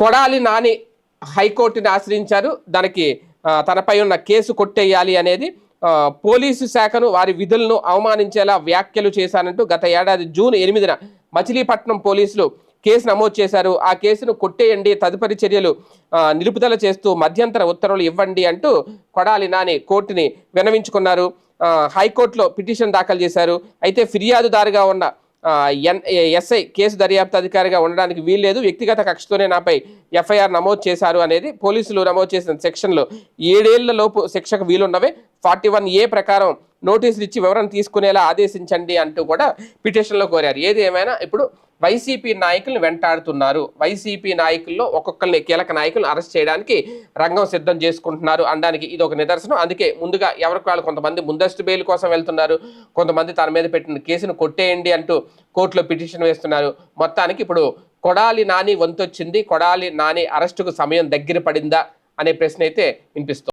కొడాలి నాని హైకోర్టుని ఆశ్రయించారు. దానికి తనపై ఉన్న కేసు కొట్టేయాలి అనేది పోలీసు శాఖను వారి విధులను అవమానించేలా వ్యాఖ్యలు చేశానంటూ గత ఏడాది జూన్ ఎనిమిదిన మచిలీపట్నం పోలీసులు కేసు నమోదు చేశారు. ఆ కేసును కొట్టేయండి తదుపరి చర్యలు నిలుపుదల చేస్తూ మధ్యంతర ఉత్తర్వులు ఇవ్వండి అంటూ కొడాలి నాని కోర్టుని వినవించుకున్నారు హైకోర్టులో పిటిషన్ దాఖలు చేశారు. అయితే ఫిర్యాదుదారుగా ఉన్న ఎన్ ఎస్ఐ కేసు దర్యాప్తు అధికారిగా ఉండడానికి వీల్లేదు. వ్యక్తిగత కక్షతోనే నాపై ఎఫ్ఐఆర్ నమోదు చేశారు అనేది పోలీసులు నమోదు చేసిన సెక్షన్లో ఏడేళ్ళలోపు శిక్షకు వీలున్నవే. ఫార్టీ వన్ ఏ ప్రకారం నోటీసులు ఇచ్చి వివరణ తీసుకునేలా ఆదేశించండి అంటూ కూడా పిటిషన్లో కోరారు. ఏది ఏమైనా ఇప్పుడు వైసీపీ నాయకులను వెంటాడుతున్నారు. వైసీపీ నాయకుల్లో ఒక్కొక్కరిని కీలక నాయకులను అరెస్ట్ చేయడానికి రంగం సిద్ధం చేసుకుంటున్నారు. అనడానికి ఇది ఒక నిదర్శనం. అందుకే ముందుగా ఎవరికి వాళ్ళు కొంతమంది ముందస్తు బెయిల్ కోసం వెళ్తున్నారు. కొంతమంది తన మీద పెట్టిన కేసును కొట్టేయండి అంటూ కోర్టులో పిటిషన్ వేస్తున్నారు. మొత్తానికి ఇప్పుడు కొడాలి నాని వంతొచ్చింది. కొడాలి నాని అరెస్టుకు సమయం దగ్గర పడిందా అనే ప్రశ్న అయితే వినిపిస్తుంది.